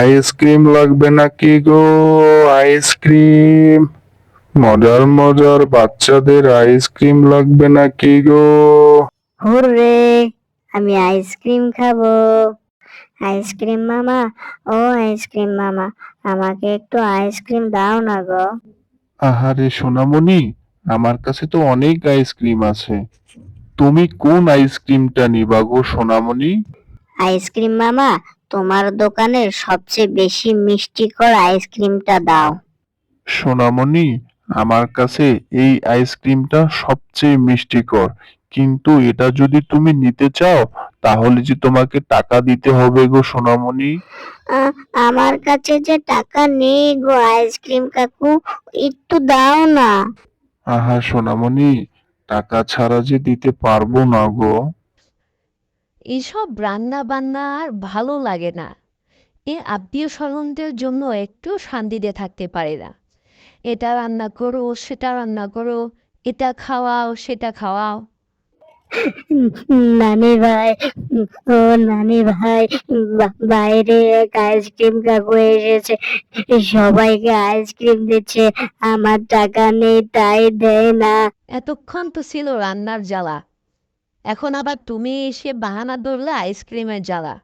Ice cream লাগবে নাকি গো? Ice cream মজার মজার বাচ্চাদের আইসক্রিম লাগবে নাকি গো? হুররে আমি আইসক্রিম খাব। আইসক্রিম মামা ও আইসক্রিম মামা আমাকে একটু আইসক্রিম দাও না গো। আহারে সোনামণি আমার কাছে তো অনেক আইসক্রিম আছে। তুমি কোন আইসক্রিমটা নিবা গো সোনামণি? আইসক্রিম মামা তোমার দোকানের সবচেয়ে বেশি মিষ্টিকর আইসক্রিমটা দাও। সোনামণি আমার কাছে এই আইসক্রিমটা সবচেয়ে মিষ্টিকর কিন্তু এটা যদি তুমি নিতে চাও তাহলে যে তোমাকে টাকা দিতে হবে গো সোনামণি। আ- আমার কাছে যে টাকা নেই গো আইসক্রিম কাকু একটু দাও না। আহা সোনামণি টাকা ছাড়া যে দিতে পারব না গো। এসব রান্না বান্না আর ভালো লাগে না। এ আত্মীয় স্বজনদের জন্য একটু শান্তিতে থাকতে পারে না। এটা রান্না করো সেটা রান্না করো এটা খাওয়াও সেটা খাওয়াও। নানি ভাই ও নানি ভাই বাইরে এক আইসক্রিম কাকু এসেছে সবাইকে আইসক্রিম দিচ্ছে আমার টাকা নেই তাই দেয় না। এতক্ষণ তো ছিল রান্নার জ্বালা। এখন আবার তুমি এসে বাহানা ধরলে আইসক্রিমের জ্বালা।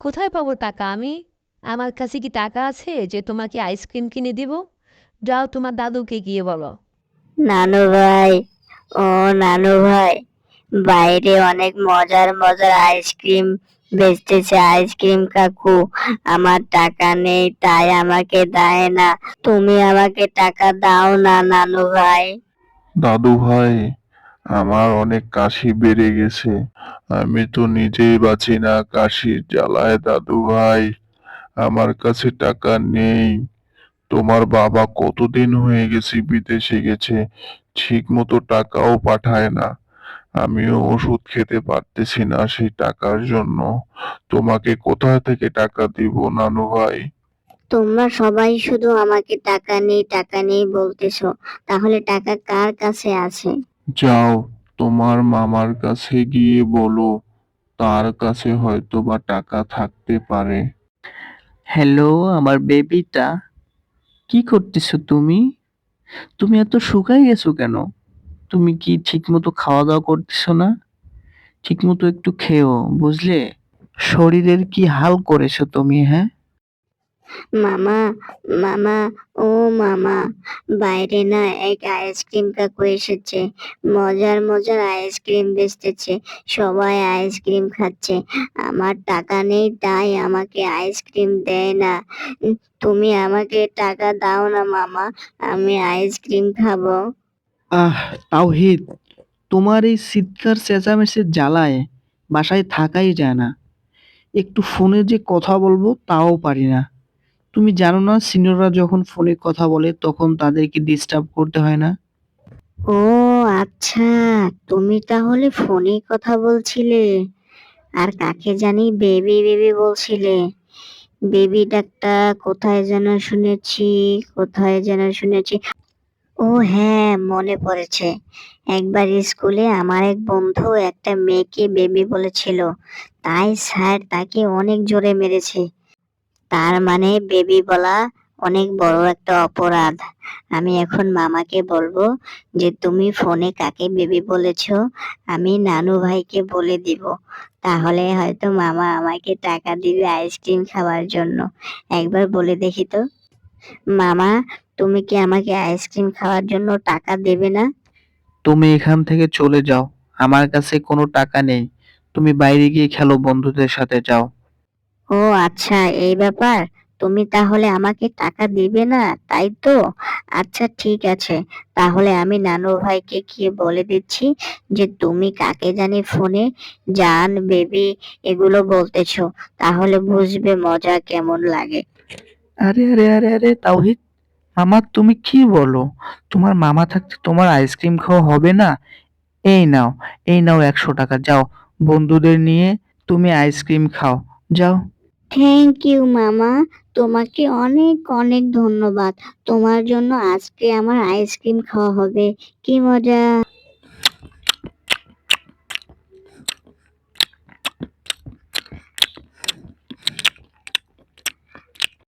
কোথায় পাবো টাকা আমি? আমার কাছে কি টাকা আছে যে তোমাকে আইসক্রিম কিনে দিব? যাও তোমার দাদুকে গিয়ে বলো। নানু ভাই ও নানু ভাই বাইরে অনেক মজার মজার আইসক্রিম বেচতেছে। আইসক্রিম কাকু আমার টাকা নেই তাই আমাকে দেয় না। তুমি আমাকে টাকা দাও না নানু ভাই। দাদু ভাই আমার অনেক কাশি বেড়ে গেছে। আমি তো নিজেই বাঁচি না কাশির জ্বালায়, দাদু ভাই। আমার কাছে টাকা নেই। তোমার বাবা কতদিন হয়ে গেছে, বিদেশে গেছে ঠিক মতো টাকাও পাঠায় না। আমিও ওষুধ খেতে পারতেছি না সেই টাকার জন্য। তোমাকে কোথা থেকে টাকা দিব, নানু ভাই? তোমরা সবাই শুধু আমাকে টাকা নেই টাকা নেই বলতেছো। তাহলে টাকা কার কাছে আছে? যাও, তোমার মামার কাছে গিয়ে বলো, তার কাছে হয়তো বা টাকা থাকতে পারে। হ্যালো, আমার বেবিটা। কি করতেছো তুমি? তুমি এত শুকাই গেছো কেন? তুমি কি ঠিকমতো খাওয়া দাওয়া করতেছো না? ঠিকমতো একটু খেও, বুঝলে? শরীরের কি হাল করেছ তুমি হ্যাঁ? মামা মামা, ও মামা, বাইরে না এক আইসক্রিম কাকু এসেছে। মজার মজার আইসক্রিম বেচতেছে। সবাই আইসক্রিম খাচ্ছে। আমার টাকা নেই, তাই আমাকে আইসক্রিম দেয় না। তুমি আমাকে টাকা দাও না, মামা, আমি আইসক্রিম খাব। আহ, তাওহিদ, তোমার এই চিৎকার চেঁচামেচির জ্বালায় বাসায় থাকাই যায় না। একটু ফোনে যে কথা বলব, তাও পারি না। তুমি জানো না সিনিয়ররা যখন ফোনে কথা বলে, তখন তাদেরকে ডিস্টার্ব করতে হয় না? ও আচ্ছা। তুমি তাহলে ফোনে কথা বলছিলে। আর কাকে জানি বেবি বেবি বলছিলে। বেবি ডাকটা কোথায় যেন শুনেছি, কোথায় যেন শুনেছি। ও হ্যাঁ মনে পড়েছে। একবার স্কুলে আমার এক বন্ধু একটা মেয়েকে বেবি বলেছিল। তাই স্যার তাকে অনেক জোরে মেরেছে। তার মানে বেবি বলা অনেক বড় একটা অপরাধ। আমি এখন মামাকে বলব যে, তুমি ফোনে কাকে বেবি বলেছ? আমি নানু ভাইকে বলে দিব। তাহলে হয়তো মামা আমাকে টাকা দিবে আইসক্রিম খাওয়ার জন্য। একবার বলে দেখি তো। মামা, তুমি কি আমাকে আইসক্রিম খাওয়ার জন্য টাকা দেবে না? তুমি এখান থেকে চলে যাও। আমার কাছে কোনো টাকা নেই। তুমি বাইরে গিয়ে খেলো বন্ধুদের সাথে, যাও। ও আচ্ছা এই ব্যাপার? তুমি তাহলে আমাকে টাকা দিবে না, তাই তো? আচ্ছা ঠিক আছে। তাহলে আমি নানু ভাইকে গিয়ে বলে দিচ্ছি যে, তুমি কাকে জানি ফোনে জান, বেবি এগুলো বলতেছো, তাহলে বুঝবে মজা কেমন লাগে। আরে আরে আরে আরে, তাওহিদ মামা তুমি কি বলো? তোমার মামা থাকতে তোমার আইসক্রিম খাওয়া হবে না? এই নাও এই নাও একশো টাকা, যাও। বন্ধুদের নিয়ে তুমি আইসক্রিম খাও, যাও। থ্যাংক ইউ মামা তোমাকে অনেক অনেক ধন্যবাদ। তোমার জন্য আজকে আমার আইসক্রিম খাওয়া হবে। কি মজা।